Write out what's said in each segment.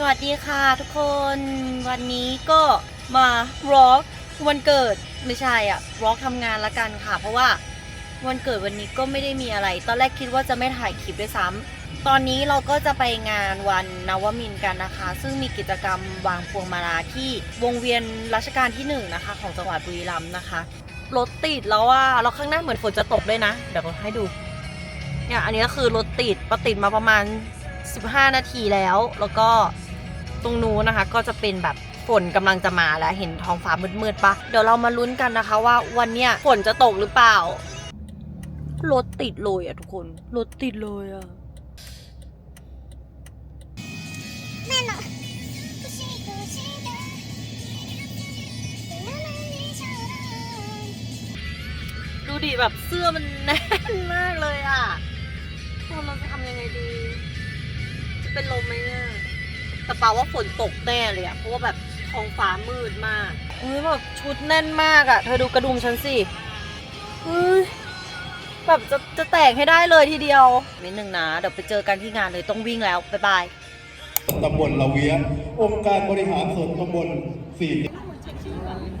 สวัสดีค่ะทุกคนวันนี้ก็มาร็อกวันเกิดไม่ใช่อะร็อกทำงานละกันค่ะ เพราะว่าวันเกิดวันนี้ก็ไม่ได้มีอะไร ตอนแรกคิดว่าจะไม่ถ่ายคลิปด้วยซ้ำตอนนี้เราก็จะไปงานวันนวมินกันนะคะ ซึ่งมีกิจกรรมวางพวงมาลาที่วงเวียนรัชกาลที่หนึ่งนะคะ ของจังหวัดบุรีรัมย์นะคะรถติดแล้วว่าเราข้างหน้าเหมือนฝนจะตกด้วยนะ เดี๋ยวเราให้ดูเนี่ยอันนี้ก็คือรถติดประติดมาประมาณ 15 นาทีแล้ว แล้วก็ ตรงนู้นนะคะ ก็จะเป็นแบบฝนกำลังจะมาแล้วเห็นท้องฟ้ามืดๆปะเดี๋ยวเรามาลุ้นกันนะคะว่าวันเนี้ยฝนจะตกหรือเปล่ารถติดเลยอะทุกคนรถติดเลยอะดูดิแบบเสื้อมันแน่นมากเลยอะทุกคนเราจะทำยังไงดี จะเป็นลมไหมเนี่ย แต่เปล่าว่าฝนตกแน่เลยอะเพราะว่าแบบท้องฟ้ามืดมากเฮ้ยแบบชุดแน่นมากอะเธอดูกระดุมฉันสิเฮ้ยแบบจะจะแตกให้ได้เลยทีเดียวนิดนึงนะเดี๋ยวไปเจอกันที่งานเลยต้องวิ่งแล้วบ๊ายบายตำบลละเวียงองค์การบริหารส่วนตำบลสี่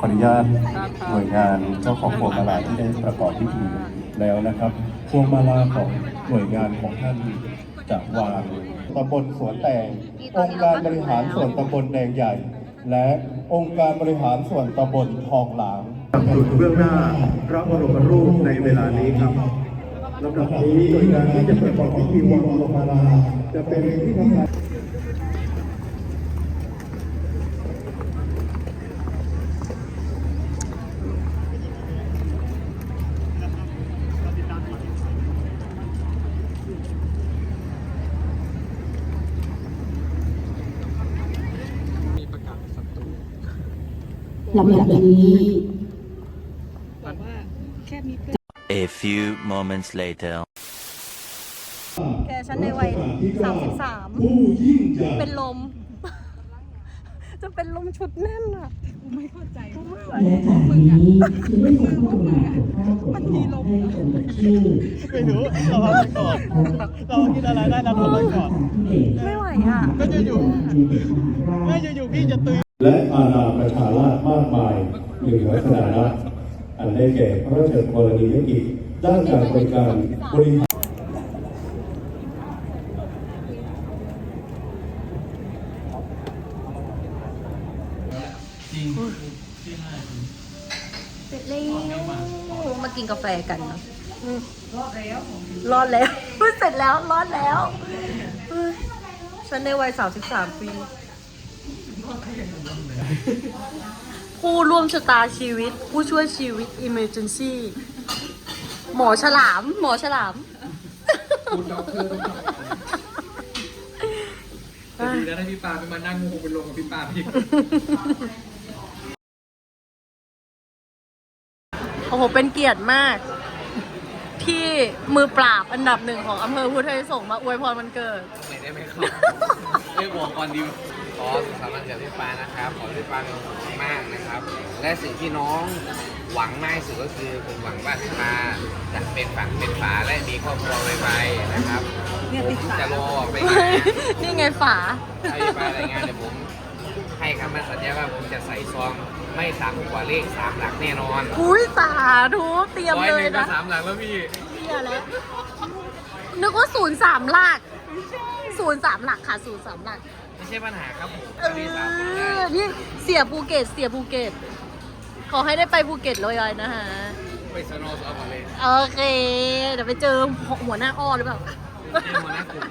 ขออนุญาตหน่วยงานเจ้าของพวงมาลาที่ได้ประกอบพิธีแล้วนะครับพวงมาลาของหน่วยงานของท่านจะวาง ตำบลสวนแตงองค์การบริหารส่วนตำบลแดงใหญ่ และองค์การบริหารส่วนตำบลทองหลางจุดเบื้องหน้าพระบรมรูปในเวลานี้ครับลำดับนี้หน่วยงานที่จะประกอบพิธีวางพวงมาลาจะเป็นที่ทำงาน ลำดับนี้ A few moments later. แกฉันในวัย33 เป็นลม จะเป็นลมชุดแน่นอะและจากนี้จะได้ส่งข้อมูลของข้าวของหอให้ตรงกับชื่อไม่รู้เราทำก่อนเราคิดอะไรได้เราทำก่อน ไม่ไหวอะก็จะอยู่ไม่จะอยู่ และอาณาประชาราษฎร์มากมายหนึ่งลักษณะนะอันได้แก่พระราชกรณียกิจด้านการบริการบริหารเสร็จแล้วมากินกาแฟกันเนาะรอดแล้ว รอดแล้ว เสร็จแล้ว รอดแล้วเฮ้ยฉันในวัย33ปี ผู้ร่วมชะตาชีวิต ผู้ช่วยชีวิต Emergency หมอฉลาม หมอฉลามแต่ดีแล้วถ้าพี่ปาไม่มานั่งคงเป็นลงกับพี่ปาพี่โอ้โห เป็นเกียรติมาก ที่มือปราบอันดับหนึ่งของอำเภอพุทธไทยส่งมาอวยพรวันเกิด ไม่ได้ไหมครับไม่บอกก่อนดิว ขอสุขสันต์วันเกิดพี่ปานะครับ ขอให้พี่ปามีความสุขมากๆนะครับ และสิ่งที่น้องหวังมากที่สุดก็คือผมหวังว่าพี่ปาจะเป็นฝั่งเป็นฝาและมีครอบครัวไวๆนะครับผมจะรอไปงานนี่ไงฝาถ้าพี่ปารายงานเดี๋ยวผมให้คำมั่นสัญญาว่าผมจะใส่ซองไม่ต่ำกว่าเลขสามหลักแน่นอนอุ้ยสาธุเตรียมร้อยเลหยนึ่งก็นะสามหลักแล้วพี่เฮียแล้วนึกว่าศูนย์สามหลักศูนย์สามหลักค่ะศูนย์สามหลักไม่ ใช่ปัญหาครับผมเอพี่สามหลักได้อนี่เสียภูเก็ตเสียภูเก็ต ขอให้ได้ไปภูเก็ตเลยๆนะฮะ ไปสโนว์ซอฟต์เลยโอเค เดี๋ยวไปเจอหัวหน้าอ้อหรือเปล่าที่หัวหน้ากลุ่ม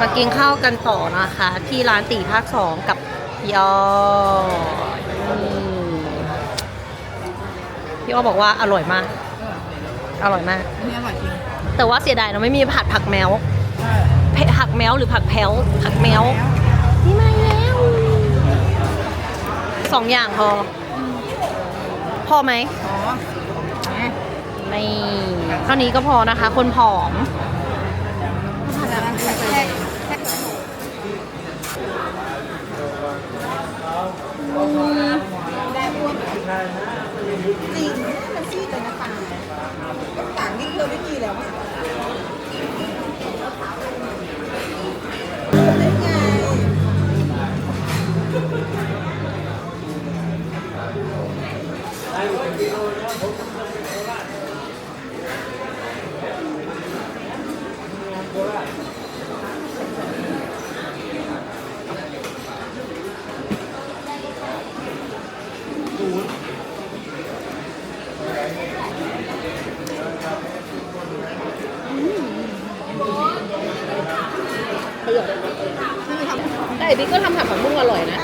มากินข้าวกันต่อนะคะ ที่ร้านตีภาคสองกับพี่อ้ออืมพี่อ้อบอกว่าอร่อยมาก อร่อยมากนี่อร่อยจริงแต่ว่าเสียดายเราไม่มีผัดผักแมว เผ็ดผักแมวหรือผักแพ้วผักแมวนี่มาแล้วสองอย่างพอ พอไหมอ๋อไม่เท่านี้ก็พอนะคะ คนผอม แต่บิ๊กก็ทำผัดผักบุ้งอร่อยนะ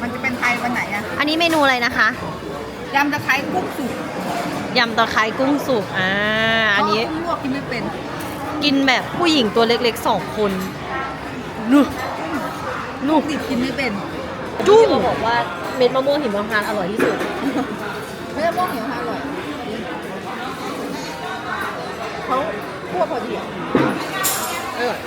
มันจะเป็นไทยวันไหนอะอันนี้เมนูอะไรนะคะยำตะไคร้กุ้งสุกยำตะไคร้กุ้งสุกอ่าอันนี้ลวกกินไม่เป็น กินแบบผู้หญิงตัวเล็กๆสองคนนู่นนู่นดิบกินไม่เป็นจุ้งบอกว่าเม็ดมะม่วงหิมพานต์อร่อยที่สุดไม่ได้ม่วงเหนียวค่ะอร่อยเขาคั่วพอดีอะอร่อย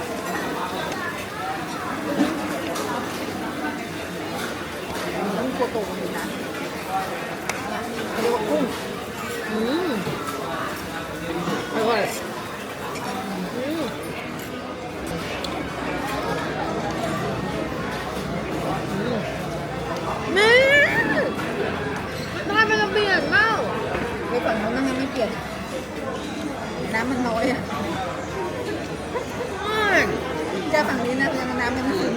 มันคั่วโตกันอยู่นะเนี่ยเขาเรียกว่ากุ้งอืม ฝั่งโน้นมันยังไม่เปลี่ยน น้ำมันน้อยอะเจะฝั่งนี้นะยังน้ำมันไม่ถึง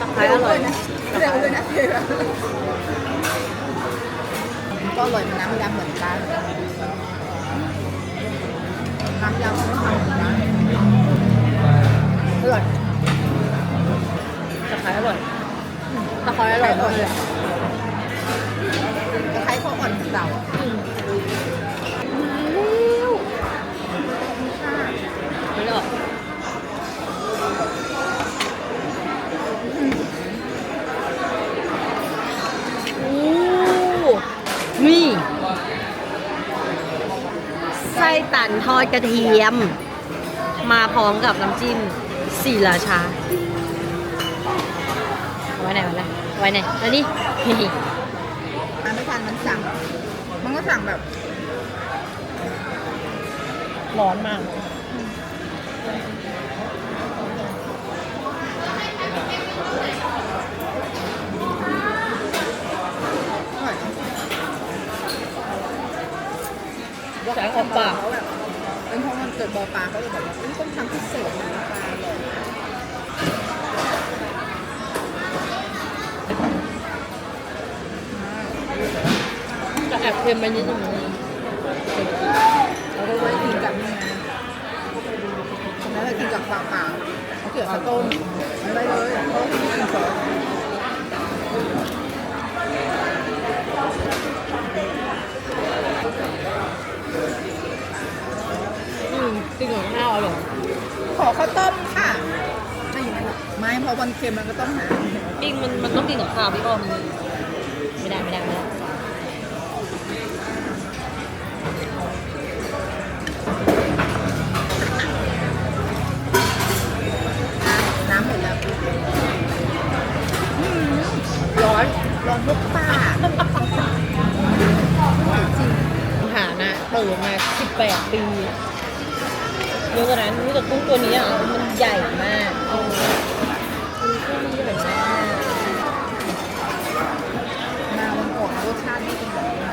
ตะไคร้อร่อยนะเร็วเลยนะเร็วก็อร่อยเหมือนน้ำยำเหมือนกันน้ำยำก็ทำเหมือนกันอร่อยตะไคร้อร่อยตะไคร้อร่อยมากเลยอะคล้ายๆข้าวอ่อนของเราอะ ไม่หรอกโอ้นี่ ไส้ตันทอดกระเทียม มาพร้อมกับน้ำจิ้มสี่ราชาไว้ไหนไว้ไหนไว้ไหนแล้วนี่มาไม่ทันมันสั่ง มันก็สั่งแบบ ร้อนมาก อร่อยเนอะ แสงออกปากเขาแบบเป็นเพราะมันเกิดบอปลาเขาเลยบอกว่าเอ้ยต้องทำพิเศษนะปลาอร่อยจะแอบเค็มไปนิดนึงนะเราก็ไว้กินกับนี่นะแล้วเรากินกับปลาเปล่าเขาเกี่ยวข้าวต้มอะไรเลยเพราะที่นี่กินสด อืมกินกับข้าวอร่อยขอข้าวต้มค่ะไม่อย่างนั้นหรอกไม่เพอวันเค็มมันก็ต้องหาปิ้งมันมันต้องกินกับข้าวพี่อ้อมไม่ได้ไม่ได้ไม่ได้น้ำหมดแล้วอืมร้อนร้อนลูกป้าหานะเปิดมา18 ปี เยอะกว่านั้นรู้แต่กุ้งตัวนี้อะมันใหญ่มากเออมันกุ้งใหญ่มากมาวันก่อนรสชาติไม่เป็นแบบนี้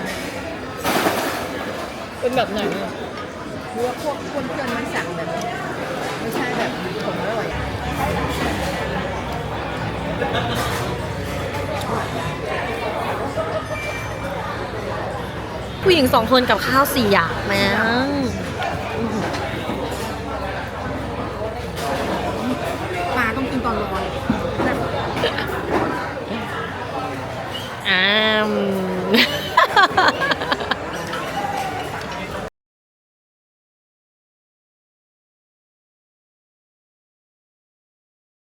เป็นแบบไหนอะเพราะว่าพวกเพื่อนๆมันสั่งแบบไม่ใช่แบบของอร่อยอะผู้หญิงสองคนกับข้าวสี่อย่างมั้ง